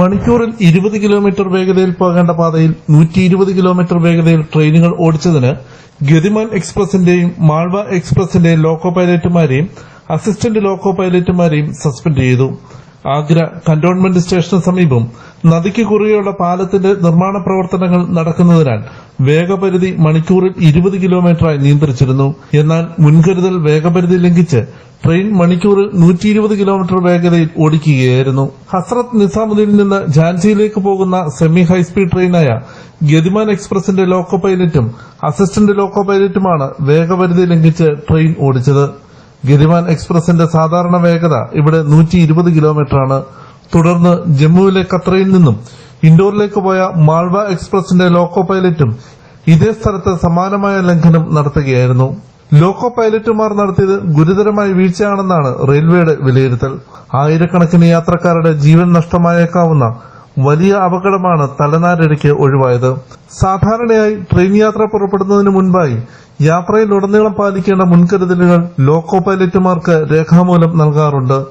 മണിക്കൂറിൽ ഇരുപത് കിലോമീറ്റർ വേഗതയിൽ പോകേണ്ട പാതയിൽ നൂറ്റി ഇരുപത് കിലോമീറ്റർ വേഗതയിൽ ട്രെയിനുകൾ ഓടിച്ചതിന് ഗതിമാൻ എക്സ്പ്രസിന്റെയും മാൾവ എക്സ്പ്രസിന്റെയും ലോക്കോ പൈലറ്റുമാരെയും അസിസ്റ്റന്റ് ലോക്കോ പൈലറ്റുമാരെയും സസ്പെൻഡ് ചെയ്തു. ആഗ്ര കന്റോൺമെന്റ് സ്റ്റേഷന് സമീപം നദിക്ക് കുറുകെയുള്ള പാലത്തിന്റെ നിർമ്മാണ പ്രവർത്തനങ്ങൾ നടക്കുന്നതിനാൽ വേഗപരിധി മണിക്കൂറിൽ ഇരുപത് കിലോമീറ്ററായി നിയന്ത്രിച്ചിരുന്നു. എന്നാൽ മുൻകരുതൽ വേഗപരിധി ലംഘിച്ച് ട്രെയിൻ മണിക്കൂറിൽ നൂറ്റി ഇരുപത് കിലോമീറ്റർ വേഗതയിൽ ഓടിക്കുകയായിരുന്നു. ഹസ്രത് നിസാമുദ്ദീനിൽ നിന്ന് ഝാൻസിയിലേക്ക് പോകുന്ന സെമി ഹൈസ്പീഡ് ട്രെയിനായ ഗതിമാൻ എക്സ്പ്രസിന്റെ ലോക്കോ പൈലറ്റും അസിസ്റ്റന്റ് ലോക്കോ പൈലറ്റുമാണ് വേഗപരിധി ലംഘിച്ച് ട്രെയിൻ ഓടിച്ചത്. ഗതിമാൻ എക്സ്പ്രസിന്റെ സാധാരണ വേഗത ഇവിടെ നൂറ്റി ഇരുപത് കിലോമീറ്ററാണ്. തുടർന്ന് ജമ്മുവിലെ കത്രയിൽ നിന്നും ഇൻഡോറിലേക്ക് പോയ മാൾവ എക്സ്പ്രസിന്റെ ലോക്കോ പൈലറ്റും ഇതേ സ്ഥലത്ത് സമാനമായ ലംഘനം നടത്തുകയായിരുന്നു. ലോക്കോ പൈലറ്റുമാർ നടത്തിയത് ഗുരുതരമായ വീഴ്ചയാണെന്നാണ് റെയിൽവേയുടെ വിലയിരുത്തൽ. ആയിരക്കണക്കിന് യാത്രക്കാരുടെ ജീവൻ നഷ്ടമായേക്കാവുന്ന വലിയ അപകടമാണ് തലനാരിഴയ്ക്ക് ഒഴിവായത്. സാധാരണയായി ട്രെയിൻ യാത്ര പുറപ്പെടുന്നതിന് മുൻപായി യാത്രയിലുടനീളം പാലിക്കേണ്ട മുൻകരുതലുകൾ ലോക്കോ പൈലറ്റുമാർക്ക് രേഖാമൂലം നൽകാറുണ്ട്.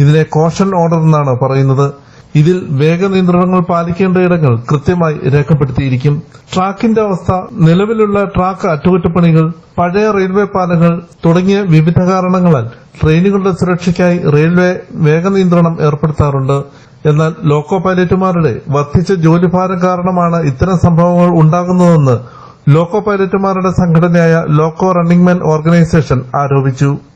ഇതിനെ കോഷൻ ഓർഡർ എന്നാണ് പറയുന്നത്. ഇതിൽ വേഗ നിയന്ത്രണങ്ങൾ പാലിക്കേണ്ട ഇടങ്ങൾ കൃത്യമായി രേഖപ്പെടുത്തിയിരിക്കും. ട്രാക്കിന്റെ അവസ്ഥ നിലവിലുള്ള ട്രാക്ക് അറ്റകുറ്റപ്പണികൾ പഴയ റെയിൽവേ പാലങ്ങൾ തുടങ്ങിയ വിവിധ കാരണങ്ങളാൽ ട്രെയിനുകളുടെ സുരക്ഷയ്ക്കായി റെയിൽവേ വേഗ നിയന്ത്രണം ഏർപ്പെടുത്താറുണ്ട്. എന്നാൽ ലോക്കോ പൈലറ്റുമാരുടെ വർദ്ധിച്ച ജോലിഭാരം കാരണമാണ് ഇത്തരം സംഭവങ്ങൾ ഉണ്ടാകുന്നതെന്ന് ലോക്കോ പൈലറ്റുമാരുടെ സംഘടനയായ ലോക്കോ റണ്ണിംഗ് മെൻ ഓർഗനൈസേഷൻ ആരോപിച്ചു.